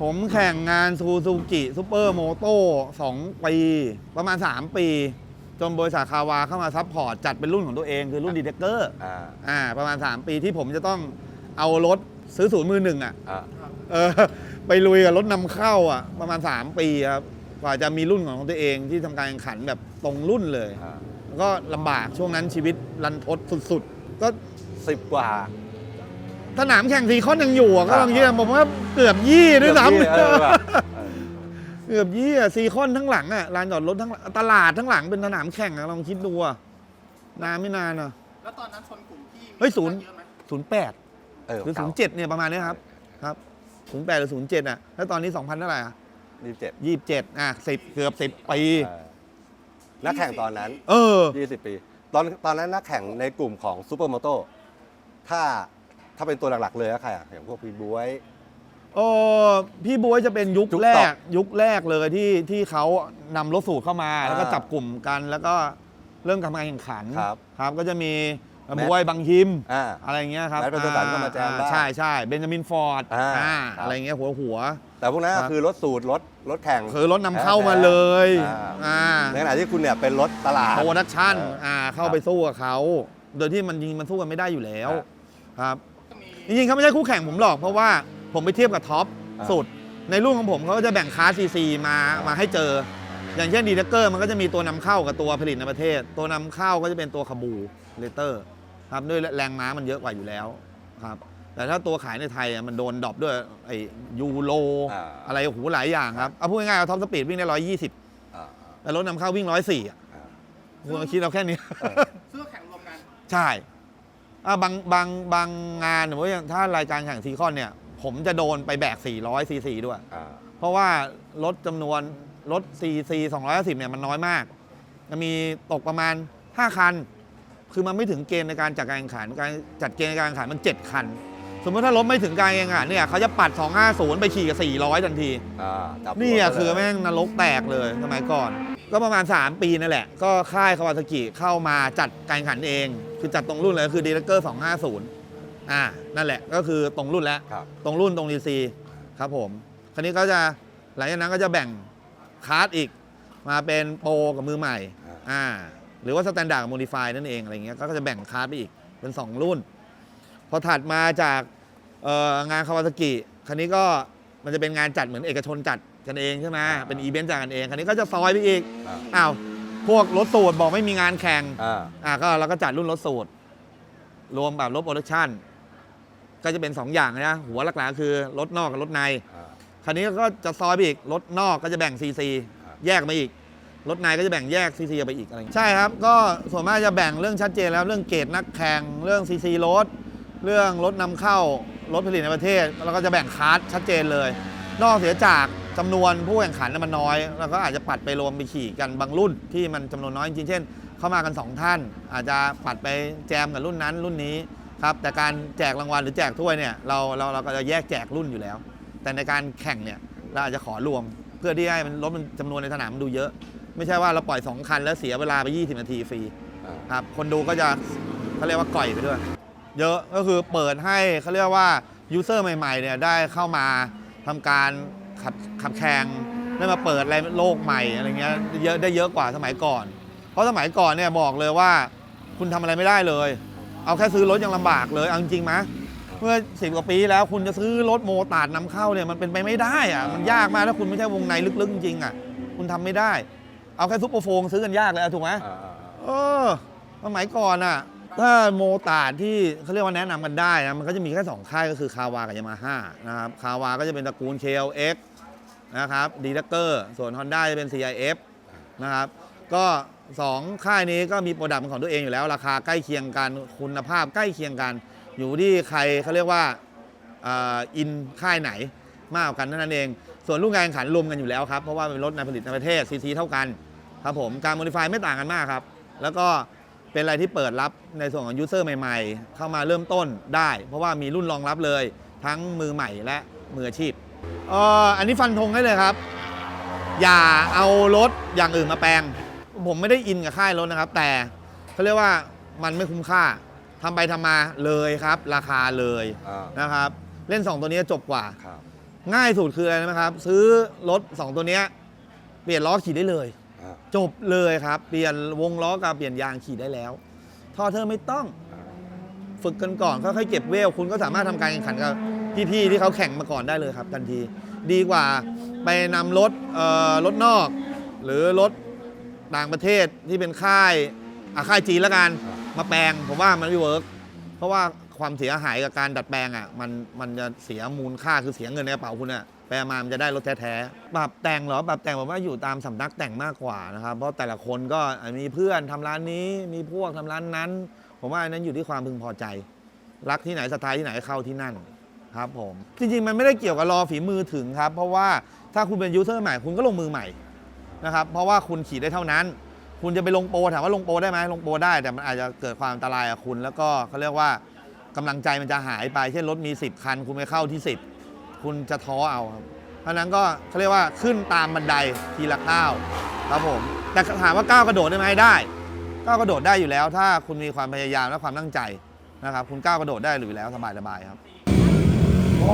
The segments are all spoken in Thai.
ผมแข่งงานซูซูกิซูเปอร์โมโต้สองปี ประมาณ 3 ปี จนบริษัทคาวาเข้ามาซัพพอร์ต จัดเป็นรุ่นของตัวเองคือรุ่นดีเทคเกอร์อ่าอ่าประมาณ 3 ปีที่ผมจะต้องเอารถซื้อศูนย์มือหนึ่งอะอ่าเออไปลุยกับรถนำเข้าอะประมาณ 3 ปีครับกว่าจะมีรุ่นของตัวเองที่ทำการแข่งขันแบบตรงรุ่นเลย อ่าแล้วก็ลำบากช่วงนั้นชีวิตรันทดสุดๆ ก็สิบกว่า สนามแข่งซีคอนยังอยู่อะก็อ่าบางทีผมว่าเกือบยี่ด้วยซ้ำ เออว่ะเออเกือบยี่อะซีคอนทั้งหลังอะลานจอดรถทั้งหลังตลาดทั้งหลังเป็นสนามแข่งอะลองคิดดูอะนานไม่นานอะแล้วตอนนั้นชนกลุ่มที่มีเฮ้ยศูนย์เยอะไหมศูนย์แปดเออหรือศูนย์เจ็ดเนี่ยประมาณเนี้ยครับครับศูนย์แปดหรือศูนย์เจ็ดอะแล้วตอนนี้สองพันเท่าไหร่อะยี่สิบเจ็ดยี่สิบเจ็ดอะสิบเกือบสิบปีเออนักแข่งตอนนั้น เออ 20 ปี ตอนตอนนั้นนักแข่งในกลุ่มของซูเปอร์มอโตถ้า ถ้าเป็นตัวหลักๆเลยก็ใครอะอย่างพวกพี่บวย เออพี่บวยจะเป็นยุคยุคแรต่กยุคแรกเลยที่ที่เขานำรถสูตรเข้ามา แล้วก็อ่าจับกลุ่มกัน แล้วก็เริ่มทำการแข่งขันครับครับก็จะมีแมทบวยบังฮิมอ่าอะไรเงี้ยครับแมทเป็นตัวสารก็มาแจมอ่ได้ใช่ใช่เบนจามินฟอร์ดอ่าอ่าครับ อะไรเงี้ยหัวหัว แต่พวกนั้นครัก็บคือรถสูตรรถรถแข่ง คือรถนำเข้ามาเลยอ่า อ่าในขณะที่คุณเนี่ยเป็นรถตลาด โปรดักชั่นเอออ่อ่าเข้าไปสู้กับเขาโดยที่มันจริงๆมันสู้กันไม่ได้อยู่แล้วอ่าครับก็มี จริงๆเขาไม่ใช่คู่แข่งผมหรอกเพราะว่าผมไปเทียบกับท็อปอ่า สุด ในรุ่นของผมเขาก็จะแบ่งคลาสซีซีมามาให้เจอ อย่างเช่นดีเทคเกอร์มันก็จะมีตัวนำเข้ากับตัวผลิตในประเทศ ตัวนำเข้าก็จะเป็นตัวคาบูเลเตอร์ครับด้วยแรงม้ามันเยอะกว่าอยู่แล้วครับแต่ถ้าตัวขายในไทยอะมันโดนดรอปด้วยไอ้ยูโรอ่า อะไรโอ้โหหลายอย่างครับเอาพูดง่ายๆเอาท็อปสปีดวิ่งได้ร้อยยี่สิบอ่าแต่รถนำเข้าวิ่งร้อยสี่อะอ่าคุณมาคิดเอาแค่นี้ซื้อแข่งรวมกัน ใช่ อะบางบางบางงานหรือว่าอย่างถ้ารายการแข่งซีคอนเนี่ย ผมจะโดนไปแบก 400 ซีซีด้วย อ่าเพราะว่ารถจำนวนรถซีซี250 เนี่ยมันน้อยมาก จะมีตกประมาณ 5 คัน คือมันไม่ถึงเกณฑ์ในการจัดการแข่งขัน การจัดเกณฑ์ในการแข่งขันมัน 7 คัน สมมติถ้ารถไม่ถึงการแข่งขันเนี่ยเขาจะปัด 250 ไปขี่กับ 400 ทันที อ่าจับนี่อะหัวไปคือเลยแม่งนรกแตกเลยสมัยก่อน ก็ประมาณ 3 ปีนั่นแหละ ก็ค่ายคาวาซากิเข้ามาจัดการแข่งขันเอง คือจัดตรงรุ่นเลยคือดีเลเกอร์250อ่านั่นแหละก็คือตรงรุ่นแล้ว ครับ ตรงรุ่นตรงดีซีครับผม คราวนี้ก็จะหลังจากนั้นก็จะแบ่งคลาสอีก มาเป็นโปรกับมือใหม่อ่า อ่าหรือว่าสแตนดาร์ดกับโมดิฟายนั่นเองอะไรเงี้ยก็จะแบ่งคลาสไปอีกเป็น 2 รุ่น พอถัดมาจากเอ่องานคาวาซากิคราวนี้ก็มันจะเป็นงานจัดเหมือนเอกชนจัดกันเองใช่ไหมเป็นอีเวนต์จัดกันเองคราวนี้ก็จะซอยไปอีกอ่าอ้าว พวกรถสูตรบอกไม่มีงานแข่งอ่า อ่าก็เราก็จัดรุ่นรถสูตร รวมแบบรถโปรดักชั่น ก็จะเป็น 2 อย่างนะหัวหลักๆคือรถนอกกับรถใน อ่าคราวนี้ก็จะซอยไปอีก รถนอกก็จะแบ่งซีซีครับ แยกมาอีก รถในก็จะแบ่งแยกซีซีออกไปอีกอะไรอย่างเงี้ยใช่ครับ ก็ส่วนมากจะแบ่งเรื่องชัดเจนแล้วเรื่องเกรดนักแข่งเรื่องซีซีรถ เรื่องรถนำเข้ารถผลิตในประเทศ แล้วก็จะแบ่งคลาสชัดเจนเลย นอกเสียจาก จำนวนผู้แข่งขันมันน้อยแล้วก็อาจจะปัดไปรวมไปขี่กันบางรุ่นที่มันจำนวนน้อยจริงเช่น เข้ามากัน 2 ท่าน อาจจะปัดไปแจมกับรุ่นนั้นรุ่นนี้ครับแต่การแจกรางวัลหรือแจกถ้วยเนี่ยเราเราเราก็จะแยกแจกรุ่นอยู่แล้ว แต่ในการแข่งเนี่ยเราอาจจะขอรวม เพื่อที่ให้มันรถมันจำนวนในสนามมันดูเยอะ ไม่ใช่ว่าเราปล่อย 2 คันแล้วเสียเวลาไป 20 นาทีฟรีครับคนดูก็จะเขาเรียกว่าก่อยไปด้วย เยอะก็คือเปิดให้เขาเรียกว่ายูเซอร์ใหม่ๆเนี่ยได้เข้ามาทำการ ขับขับแข่งได้มาเปิดอะไรโลกใหม่อะไรเงี้ยเยอะได้เยอะกว่าสมัยก่อน เพราะสมัยก่อนเนี่ยบอกเลยว่าคุณทำอะไรไม่ได้เลย เอาแค่ซื้อรถยังลำบากเลยเอาจริงๆไหมเมื่อสิบกว่าปีแล้วคุณจะซื้อรถโมตาร์ดนำเข้าเนี่ยมันเป็นไปไม่ได้อะมันยากมากถ้าคุณไม่ใช่วงในลึกๆจริงๆอะ คุณทำไม่ได้ เอาแค่ซุปเปอร์โฟงซื้อกันยากเลยอะถูกไหมอ่าอ่าเออสมัยก่อนอะถ้าโมตาร์ดที่เขาเรียกว่าแนะนำกันได้นะมันก็จะมีแค่2ค่ายก็คือคาวากับยามาฮ่านะครับคาวาก็จะเป็นตระกูล KLX นะครับดีลักเกอร์ส่วน Honda จะเป็น CIF นะครับก็ 2 ค่ายนี้ก็มีโปรดักต์เป็นของตัวเองอยู่แล้ว ราคาใกล้เคียงกันคุณภาพใกล้เคียงกัน อยู่ที่ใครเขาเรียกว่าอ่ออินค่ายไหนมากกว่ากันเท่านั้นเอง ส่วนลูกการแข่งขันรวมกันอยู่แล้วครับ เพราะว่าเป็นรถในผลิตในประเทศซีซีเท่ากันครับผมการโมดิฟายไม่ต่างกันมากครับ แล้วก็เป็นอะไรที่เปิดรับในส่วนของยูเซอร์ใหม่ ๆ เข้ามาเริ่มต้นได้ เพราะว่ามีรุ่นรองรับเลย ทั้งมือใหม่และมืออาชีพ เอ่ออันนี้ฟันธงได้เลยครับ อย่าเอารถอย่างอื่นมาแปลง ผมไม่ได้อินกับค่ายรถนะครับ แต่เขาเรียกว่ามันไม่คุ้มค่าทำไปทำมาเลยครับ ราคาเลยอ่านะครับ เล่น 2 ตัวนี้จบกว่า ครับง่ายสุดคืออะไรนะครับ ซื้อรถ 2 ตัวเนี้ยเปลี่ยนล้อขี่ได้เลย อ่าจบเลยครับ เปลี่ยนวงล้อกับเปลี่ยนยางขี่ได้แล้วท่อเธอไม่ต้อง ฝึกกันก่อนค่อยๆเก็บเวล คุณก็สามารถทำการแข่งขันกับ พี่ๆที่เขาแข่งมาก่อนได้เลยครับทันที ดีกว่าไปนำรถเอ่อรถนอก หรือรถต่างประเทศที่เป็นค่ายอะค่ายจีนแล้วกันมาแปลงผมว่ามันไม่เวิร์กเพราะว่าความเสียหายกับการดัดแปลงอะมันมันจะเสียมูลค่าคือเสียเงินในกระเป๋าคุณอะแปลมามันจะได้รถแท้ๆปรับแต่งเหรอปรับแต่งผมว่าอยู่ตามสำนักแต่งมากกว่านะครับ เพราะแต่ละคนก็อะมีเพื่อนทำร้านนี้มีพวกทำร้านนั้น ผมว่าอันนั้นอยู่ที่ความพึงพอใจ รักที่ไหนสไตล์ที่ไหนเข้าที่นั่น ครับผม จริงๆ มันไม่ได้เกี่ยวกับรอฝีมือถึงครับ เพราะว่าถ้าคุณเป็นยูเซอร์ใหม่คุณก็ลงมือใหม่นะครับ เพราะว่าคุณขี่ได้เท่านั้น คุณจะไปลงโปรถามว่าลงโปรได้ไหมลงโปรได้แต่มันอาจจะเกิดความอันตรายกับคุณ แล้วก็เขาเรียกว่ากำลังใจมันจะหายไป เช่นรถมี 10 คัน คุณไปเข้าที่ 10 คุณจะท้อเอาครับเพราะฉะนั้นก็เขาเรียกว่าขึ้นตามบันไดทีละก้าวครับผม แต่ถามว่าก้าวกระโดดได้ไหมได้ก้าวกระโดดได้อยู่แล้ว ถ้าคุณมีความพยายามและความตั้งใจนะครับ คุณก้าวกระโดดได้อยู่แล้วสบายๆครับ ทุ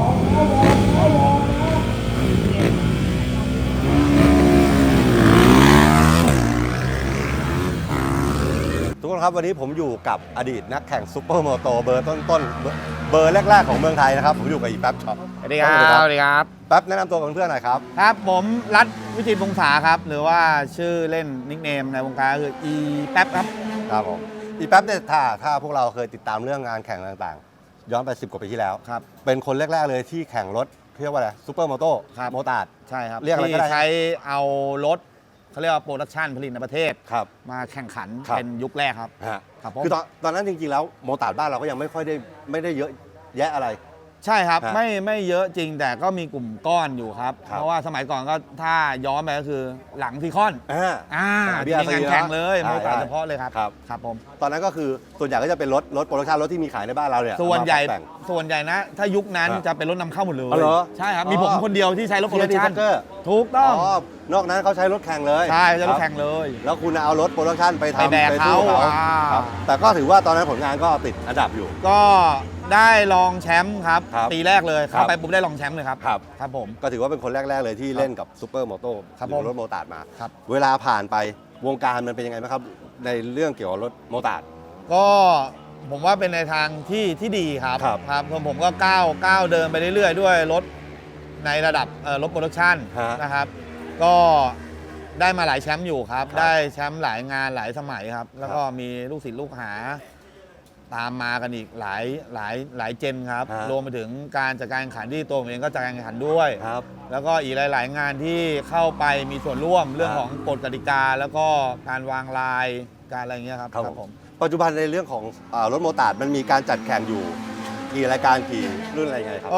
กคนครับวันนี้ผมอยู่กับอดีตนักแข่งซูเปอร์โมโตเบอร์ต้นๆเบอร์เบอร์แรก ๆ ของเมืองไทยนะครับ ผมอยู่กับอีแป๊บช็อปสวัสดีครับสวัสดีครับแป๊บแนะนำตัวกับเพื่อนๆหน่อยครับ ครับผมรัฐวิจิตรวงศาครับ หรือว่าชื่อเล่นนิกเนมในวงการก็คืออีแป๊บครับ ครับผมอีแป๊บเนี่ยถ้าถ้าพวกเราเคยติดตามเรื่องงานแข่งต่างๆ ย้อนไป 10 กว่าปีที่แล้ว ครับ เป็นคนแรก ๆ เลยที่แข่งรถเรียกว่าอะไรซูเปอร์โมโตครับ โมตาร์ด ใช่ครับเรียกอะไรก็ที่ได้ใช้เอารถเขาเรียกว่าโปรดักชันผลิตในประเทศ ครับ มาแข่งขันครับ เป็นยุคแรกครับ ฮะครับผม คือตอนตอนนั้นจริง ๆ แล้วโมตาร์ดบ้านเราก็ยังไม่ค่อยได้ไม่ได้เยอะแยะอะไร ใช่ครับ ฮะไม่ไม่เยอะจริงแต่ก็มีกลุ่มก้อนอยู่ครับ ครับ เพราะว่าสมัยก่อนก็ถ้าย้อนไปก็คือหลังซีคอนอ่าอ่าสนามมีงาน BRC แข่งเลยนะโมตาร์ใช่เฉพาะเลยครับครับ ครับผม ตอนนั้นก็คือส่วนใหญ่ก็จะเป็นรถรถโปรดักชันรถที่มีขายในบ้านเราเนี่ยส่วนใหญ่เอามาแต่ง ส่วนใหญ่นะ ถ้ายุคนั้นฮะจะเป็นรถนำเข้าหมดเลยอ๋อเหรอใช่ครับอ๋อมีผมคนเดียวที่ใช้รถโปรดักชันเกอร์ถูกต้อง อ๋อนอกนั้นเขาใช้รถแข่งเลยใช่ใช้รถแข่งคบเลยแล้วคุณเอารถโปรดักชันไปทำไปแบกสู้เขาเขาอ่า ครับแต่ก็ถือว่าตอนนั้นผลงานก็ติดอันดับอยู่ ก็ ได้รองแชมป์ครับ ครับปีแรกเลยครับเข้าไปปุ๊บได้รองแชมป์เลยครับ ครับ ครับผม ก็ถือว่าเป็นคนแรก ๆ เลยที่เล่นกับซูเปอร์โมโตครับหรือผมรถโมตาร์ดมา ครับ เวลาผ่านไปวงการมันเป็นยังไงบ้างครับ ในเรื่องเกี่ยวกับรถโมตาร์ด ก็ผมว่าเป็นในทางที่ที่ดีครับครับครับผมผมก็ก้าวก้าวเดินไปเรื่อยๆ ด้วยรถในระดับเอ่อรถโปรดักชันฮะนะครับ ก็ได้มาหลายแชมป์อยู่ครับ ครับได้แชมป์หลายงานหลายสมัยครับ แล้วก็มีลูกศิษย์ลูกหา ตามมากันอีกหลายหลายหลายเจนครับ ฮะ รวมไปถึงการจัดการแข่งขันที่ตัวผมเองก็จัดการแข่งขันด้วย ครับ แล้วก็อีกหลาย ๆ งานที่เข้าไปมีส่วนร่วมเรื่องฮะของกฎกติกา แล้วก็การวางลายการอะไรอย่างเงี้ยครับครับผมปัจจุบันในเรื่องของอารถโมตาร์ดมันมีการจัดแข่งอยู่ กี่รายการกี่รุ่นอะไรยังไงครับ เอ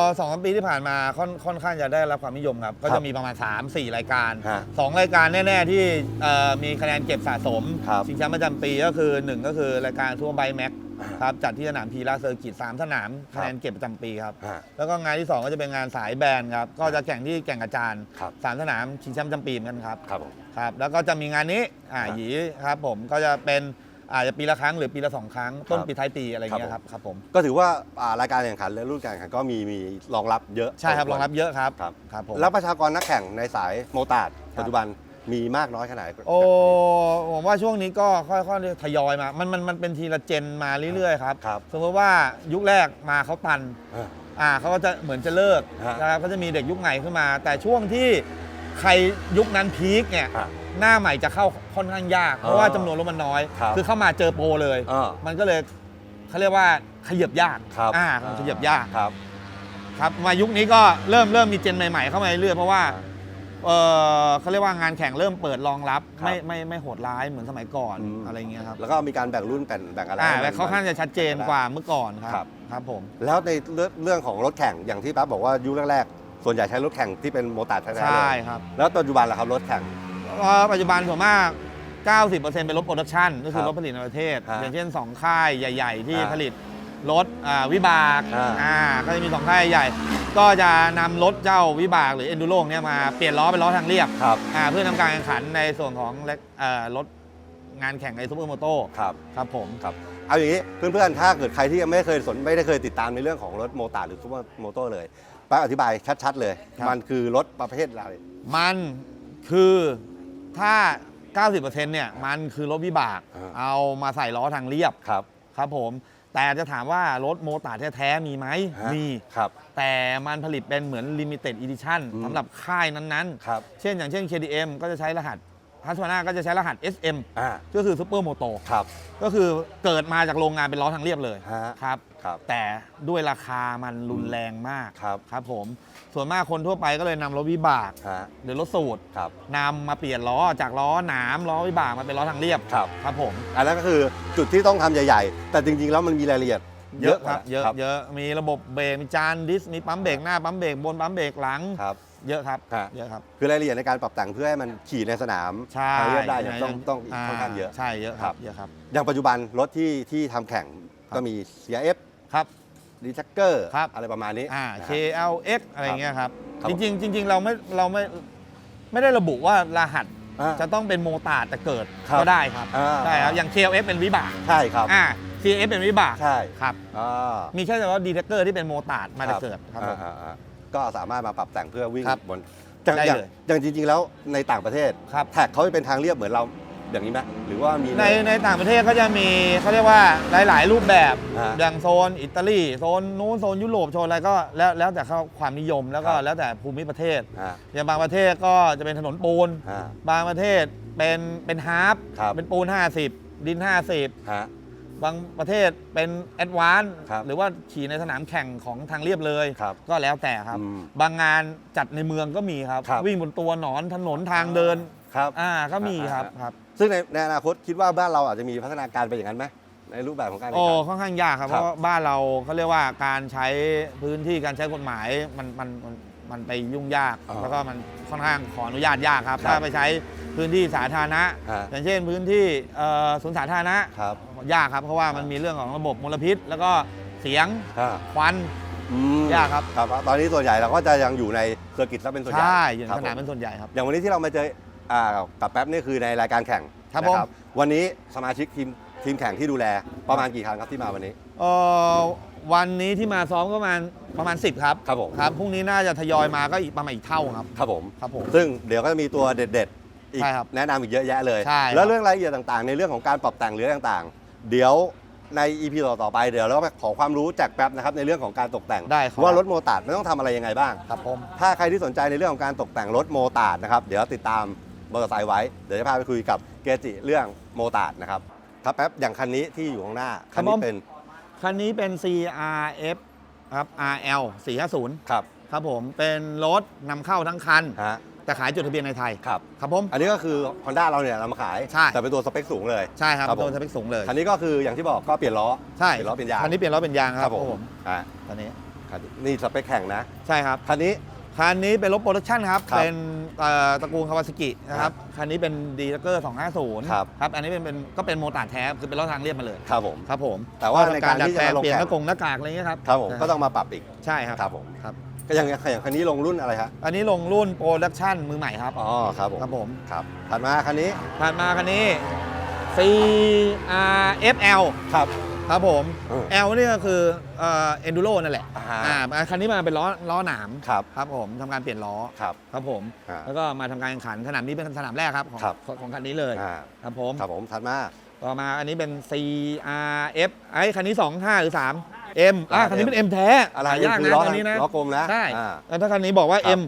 อสองสามปีที่ผ่านมาค่อนค่อนข้างจะได้รับความนิยมครับ ก็ครัจะบมีประมาณ 3 4 รายการ ฮะ2 รายการแน่ ๆ ที่เอ่อมีคะแนนเก็บสะสมครับชิงแชมป์ประจำปีก็คือ 1 ก็คือรายการทั่วร์ไบแม็กอ่าครับจัดที่สนามพีราเซอร์กิตสามสนามครับ คะแนนเก็บประจำปีครับ ฮะ แล้วก็งานที่ 2 ก็จะเป็นงานสายแบนครับ ก็จะแข่งที่แก่งกระจานครับ สามสนามชิงแชมป์ประจำปีเหมือนกันครับ ครับผม ครับแล้วก็จะมีงานนี้อ่าครับ หยีครับผมก็จะเป็น อาจจะปีละครั้งหรือปีละสองครั้ง ต้นครับปีท้ายปีอะไรอย่างเงี้ยคครัรับบครับผมก็ถือว่าอ่ารายการแข่งขันและรุ่นการแข่งขันก็มีมีรองรับเยอะใช่ครับรองรับเยอะครับครับครับผมแล้วประชากรนักแข่งในสายโมตาร์ดครับปัจจุบันมีมากน้อยขนาดไหนโอ้ผมว่าช่วงนี้ก็ค่อยๆทยอยมา มันมันมันเป็นทีละเจนมาเรื่อยๆครับครับสมมติว่ายุคแรกมาเขาตันอ่าอ่าเขาก็จะเหมือนจะเลิกฮะนะครับก็จะมีเด็กยุคใหม่ขึ้นมา แต่ช่วงที่ใครยุคนั้นพีคเนี่ยฮะ หน้าใหม่จะเข้าค่อนข้างยาก เพราะว่าจำนวนรถมันน้อยครับอเข้ามาเจอโปรเลย อ่ามันก็เลยเขาเรียกว่าขยับยากครับ อ่าขยับยากครับ ครับมายุคนี้ก็เริ่มเริ่มมีเจนใหม่ๆเข้ามาเรื่อยๆเพราะว่าเออเขาเรียกว่างานแข่งเริ่มเปิดรองรับครับไม่ไม่ไม่โหดร้ายเหมือนสมัยก่อนอืม อะไรเงี้ยครับแล้วก็มีการแบ่งรุ่นแบ่งแบ่งอะไรอ่าให้และมันเขาค่อนข้างจะชัดเจนกว่าเมื่อก่อนคครัรับ บครับผม แล้วในเรื่องเรื่องของรถแข่งอย่างที่ปั๊บบอกว่ายุคแรกๆส่วนใหญ่ใช้รถแข่งที่เป็นโมตาร์ดแท้ๆใช่เลยครับ แล้วปัจจุบันล่ะครับรถแข่งเอ่อ ปัจจุบันส่วนมาก 90%เป็นรถโปรดักชันก็คือครับรถผลิตในประเทศ ฮะอย่างเช่น 2 ค่ายใหญ่ ๆ ที่อ่าผลิตรถอ่าวิบากอ่า อ่าก็จะมี 2 ค่ายใหญ่ ก็จะนำรถเจ้าวิบากหรือเอนดูโรเนี่ยมาเปลี่ยนล้อเป็นล้อทางเรียบครับอ่าเพื่อทำการแข่งขันในส่วนของเล็กเอ่อรถงานแข่งในซูเปอร์โมโตครับ ครับผม ครับเอาอย่างนี้เพื่อนๆ ถ้าเกิดใครที่ยังไม่เคยสนไม่ได้เคยติดตามในเรื่องของรถโมตาร์ดหรือซูเปอร์โมโตเลยแป๊บอธิบายชัดๆเลย ครับ มันคือรถประเภทอะไร มันคือ ถ้า 90%เนี่ยมันคือรถวิบาก อ่า เอามาใส่ล้อทางเรียบครับ ครับผม แต่จะถามว่ารถโมตาร์ดแท้ๆมีไหมฮะมี ครับ แต่มันผลิตเป็นเหมือน Limited Edition อืม สำหรับค่ายนั้นครับ ๆ เช่นอย่างเช่น KDM ก็จะใช้รหัสฮัสวาน่าก็จะใช้รหัส SM อ่า ก็คือ Super Moto ครับ ก็คือเกิดมาจากโรงงานเป็นล้อทางเรียบเลยฮะ ครับ ครับ แต่ด้วยราคามันรุนแรงมากครับ ครับผม ส่วนมากคนทั่วไปก็เลยนำรถวิบาก ฮะหรือรถสูตรครับ นำมาเปลี่ยนล้อจากล้อหนามล้อวิบากมาเป็นล้อทางเรียบครับ ครับผม อันนั้นก็คือจุดที่ต้องทำใหญ่ๆ แต่จริงๆ แล้วมันมีรายละเอียดเยอะครับ เยอะครับเยอะมีระบบเบรกมีจานดิสมีปั๊มเบรกหน้าปั๊มเบรกบนปั๊มเบรกหลัง ครับ เยอะครับฮะ เยอะครับคือรายละเอียดในการปรับแต่งเพื่อให้มันขี่ในสนามใช่ทางเรียบได้เนี่ยใช่ต้องต้องค่อนข้างเยอะ ใช่เยอะคครัรับบเยอะครับอย่างปัจจุบันรถที่ที่ทำแข่งครับก็มี CRF ครับ d t แท c เกอร์ครับ อะไรประมาณนี้อ่า นะฮะ KLX อะไรอย่างเงี้ยครับ ครับจริงๆจริง ๆ เราไม่เราไม่ไม่ได้ระบุว่ารหัสอ่าจะต้องเป็นโมตาร์ดแต่เกิดครับก็ได้ครับอ่า ใช่ครับอย่าง KLX เป็นวิบากใช่ครับ อ่า CF เป็นวิบากใช่ครับ อ่ามีแค่เฉพาะดีเทคเกอร์ที่เป็นโมตาร์ดมาแต่เกิดครับผม อ่าอ่าอ่าก็สามารถมาปรับแต่งเพื่อวิ่งครับบนอย่างได้อย่างเลยอย่างจริง ๆ แล้วในต่างประเทศ ครับ แท็กเขาจะเป็นทางเรียบเหมือนเรา อย่างนี้ไหมหรือว่ามี ในในต่างประเทศก็จะมีเขาเรียกว่าหลาย ๆ รูปแบบอ่าอย่างโซนอิตาลีโซนนู้นโซนยุโรปโซนอะไรก็แล้วแล้วแต่เขาความนิยมแล้วก็ครับ แล้วแต่ภูมิประเทศ อ่า อย่างบางประเทศก็จะเป็นถนนปูน อ่าบางประเทศเป็นเป็นฮาร์ฟครับ เป็นปูน 50 ดิน 50 ฮะ บางประเทศเป็นแอดวานครับหรือว่าขี่ในสนามแข่งของทางเรียบเลย ครับก็แล้วแต่ครับ อืมบางงานจัดในเมืองก็มีครับ ครับวิ่งบนตัวหนอนถนนทางเดิน ครับ อ่าก็มีครับอ่าครับซึ่งในในอนาคตคิดว่าบ้านเราอาจจะมีพัฒนาการไปอย่างนั้นไหมในรูปแบบของการแข่โอ้งขัน ค่อนข้างยากครับคเพรับราะว่าบ้านเราเขาเรียกว่าการใช้พื้นที่การใช้กฎหมายมันมันมันมันไปยุ่งยาก อ๋อแล้วก็มันค่อนข้างขออนุญาตยากครับครับถ้าไปใช้พื้นที่สาธารณะ ฮะ อย่างเช่นพื้นที่เอ่อสวนสาธารณะครับ ยากครับเพราะว่ามันอ่ามีมีเรื่องของระบบมลพิษ แล้วก็เสียงอ่า ควัน อืมยากครับ ครับ ตอนนี้ส่วนใหญ่เราก็จะยังอยู่ในเซอร์กิตซะเป็นส่วนใหญ่ใช่อยู่ในครับสนามผเป็นส่วนใหญ่ครับ อย่างวันนี้ที่เรามาเจอ อ่ากับแป๊บนี่คือในรายการแข่งครับนะผมวันนี้สมาชิกทีมทีมแข่งที่ดูแลประมาณกี่คันครับที่มาวันนี้ เอ่อวันนี้ที่มาซ้อมก็ประมาณประมาณ 10 ครับครับผม ครับพรุ่งนี้น่าจะทยอยมาก็อีกประมาณอีกเท่าครับ ครับผม ครับผม ซึ่งเดี๋ยวก็จะมีตัวเด็ดๆ อีกใช่ครับแนะนำอีกเยอะแยะเลย ใช่ครับ แล้วเรื่องรายละเอียดต่างๆ ในเรื่องของการปรับแต่งหรือต่างๆ เดี๋ยวใน EP ต่อๆไปเดี๋ยวเราไปขอความรู้จากแป๊บนะครับในเรื่องของการตกแต่ง ได้ครับว่ารถโมตาร์ดไม่ต้องทำอะไรยังไงบ้าง ครับผม ถ้าใครที่สนใจในเรื่องของการตกแต่งรถโมตาร์ดนะครับ เดี๋ยวติดตาม มอเตอร์ไซค์ไว้ เดี๋ยวจะพาไปคุยกับเกจิเรื่องโมตาร์ดนะครับครับแป๊บอย่างคันนี้ที่อยู่ข้างหน้า คันนี้เป็นคันนี้เป็น CRF ครับ RL 450ครับครับผมเป็นรถนำเข้าทั้งคัน ฮะแต่ขายจดทะเบียนในไทย ครับ ครับผม อันนี้ก็คือ Honda เราเนี่ยเรามาขาย ใช่ แต่เป็นตัวสเปคสูงเลย ใช่ครับครับผมโดนสเปคสูงเลย คันนี้ก็คืออย่างที่บอกก็เปลี่ยนล้อใช่เปลี่ยนล้อเป็นยางคันนี้เปลี่ยนล้อเป็นยางครับผมอ่าคันนี้คันนี้นี่สเปคแข่งนะ ใช่ครับ คันนี้ คันนี้เป็นรถโปรดักชั่นครับ ครับเป็นเอ่อตระกูลคาวาซากินะครับ คันนี้เป็นดีลักเกอร์250 ครับ ครับ อันนี้เป็นเป็นก็เป็นโมตาร์ดแท้ คือเป็นรถทางเรียบมาเลย ครับผม ครับผมแต่ว่าในการดัดที่จะแปลงมาลงเปลี่ยนแข่หน้างกงหน้ากากอะไรเงี้ยครับครับผมนะก็ต้องมาปรับอีก ใช่ครับ ครับผม ครับ ก็อย่างอย่างคันนี้ลงรุ่นอะไรฮะอันนี้ลงรุ่นโปรดักชั่นมือใหม่ครับ อ๋อครับผมครับผม ครับถัดมาคันนี้ถัดมาคันนี้ CRFL ครับ ครับผม เออ L นี่ก็คือเอ่อ enduro นั่นแหละอ่าฮะ อ่าคันนี้มาเป็นล้อล้อหนามครับครับผมทำการเปลี่ยนล้อครับ ครับผม อ่าแล้วก็มาทำการแข่งขันสนามนี้เป็นสนามแรกครับของครับ ของของคันนี้เลยอ่าครับผมครับผมถัดมา ต่อมาอันนี้เป็น CRF ไอ้คันนี้ 2 5 หรือ 3 M อะอ่าคันนี้เป็น M แท้อะไรหายากคือนะล้อคันนี้นะล้อกลมนะใช่อ่า แล้วถ้าคันนี้บอกว่า ครับ M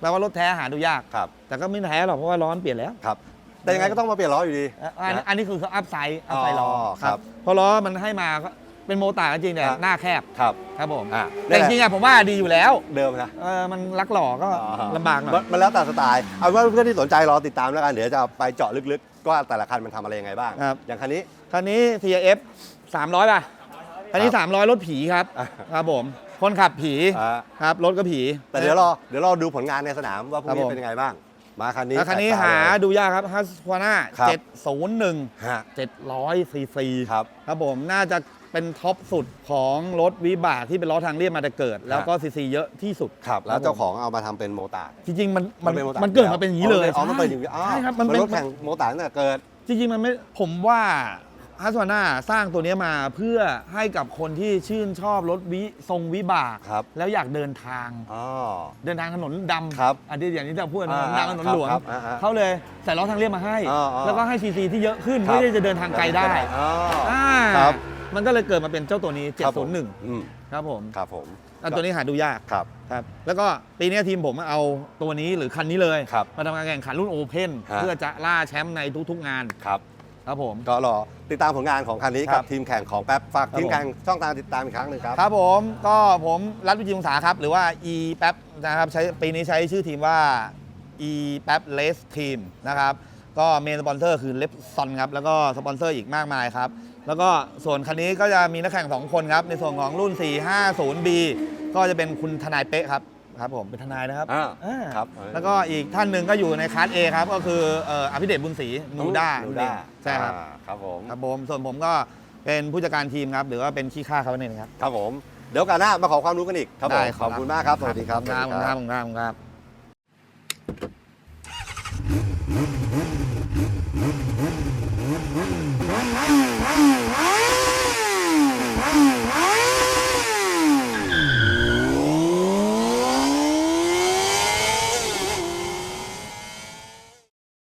แปลว่ารถแท้หาดูยาก ครับแต่ก็ไม่แท้หรอกเพราะว่าล้อมันเปลี่ยนแล้ว ครับ แต่ยังไงก็ต้องมาเปลี่ยนล้ออยู่ดี อะอันนะอันนี้คือเขาอัพไซด์อัพไซด์ล้ออ๋อครับเพราะล้อมันให้มาก็เป็นโมตาร์ดก็จริงแต่ครับ หน้าแคบครับ ครับผมอ่าแต่จริงๆอะผมว่าดีอยู่แล้วเดิมนะ เออมันลักหล่อก็อ๋อลำบากหน่อย มันมันแล้วแต่สไตล์ เอาเป็นว่าเพื่อนที่สนใจรอติดตามแล้วกัน เดี๋ยวจะไปเจาะลึกๆว่าแต่ละคันมันทำอะไรยังไงบ้าง ครับ อย่างคันนี้ คันนี้ TRF 300 ป่ะ คันนี้ครับ300 รถผีครับ อะ ครับผม คนขับผี อ่าครับ รถก็ผี แต่เดี๋ยวรอ เดี๋ยวรอดูผลงานในสนามว่าพรุ่งครับนี้ผม เป็นยังไงบ้าง มาคันนี้แล้วคันนี้แตกต่หางเลยดูยากครับฮัสควาน่าครับ701ฮะ700ซีซีครับครับผมน่าจะเป็นท็อปสุดของรถวิบากที่เป็นล้อทางเรียบมาแต่เกิด แล้วก็ซีซีเยอะที่สุดครับ แล้วเจ้าของเอามาทำเป็นโมตาร์ดจริงๆ มันมันเป็นโตาร์มันเกิดมาเป็นอย่างนี้เลยอ๋อมันเป็นอย่างนี้อ๋อใช่ครับมันเป็เป็นนรถแข่งโมตาร์ดตั้งแต่เกิด จริงๆมันไม่ผมว่า ฮัสวาน่าสร้างตัวเนี้ยมาเพื่อให้กับคนที่ชื่นชอบรถวิทรงวิบาก ครับ แล้วอยากเดินทาง อ๋อ เดินทางถนนดำครับอันนี้อย่างที่เราพูดถนนอ่าดำถนนหลวง ครับครับอ่าๆเขาเลยใส่ล้อทางเรียบมาให้อ่าๆแล้วก็ให้ซีซีที่เยอะขึ้นครับ เพื่อที่จะเดินทางไกลได้อ๋ออ่าครับมันก็เลยเกิดมาเป็นเจ้าตัวนี้ ครับผม701 อืมครับผมครับผมอันตัวนี้หาดูยากครับ ครับ แล้วก็ปีนี้ทีมผมเอาตัวนี้หรือคันนี้เลย ครับมาทำการแข่งขันรุ่นโอเพนฮะ เพื่อจะล่าแชมป์ในทุกๆงาน ครับ ครับผม ก็รอติดตามผลงานของคันนี้ครักับบทีมแข่งของแป๊บฝากครับ ทีมผมแข่งช่องทางติดตามอีกครั้งหนึ่งครับ ครับผมก็ผมรัฐวิจิตรวงศาครับหรือว่า e แป๊บนะครับใช้ปีนี้ใช้ชื่อทีมว่า e แป๊บเลสทีมนะครับก็เมนสปอนเซอร์คือเลฟซอนครับแล้วก็สปอนเซอร์อีกมากมายครับ แล้วก็ส่วนคันนี้ก็จะมีนักแข่ง 2 คนครับ ในส่วนของรุ่น 450B ก็จะเป็นคุณทนายเป๊ะครับ ครับผมเป็นทนายนะครับอ่าอ่าครับแล้วก็อีกท่านหนึ่งก็อยู่ในคลาส A ครับก็คือเอ่ออภิเดชบุญศรีนูด้านูด้าใช่ครับอ่าครับผม ครับผมส่วนผมก็เป็นผู้จัดการทีมครับหรือว่าเป็นขี้ข้าเขาเนี่ยนะครับ ครับผม เดี๋ยวโอกาสหน้ามาขอความรู้กันอีกครับผมได้ขอบคุณมากครับ สวัสดีครับขอบคุณครับขอบคุณครับขอบคุณครับค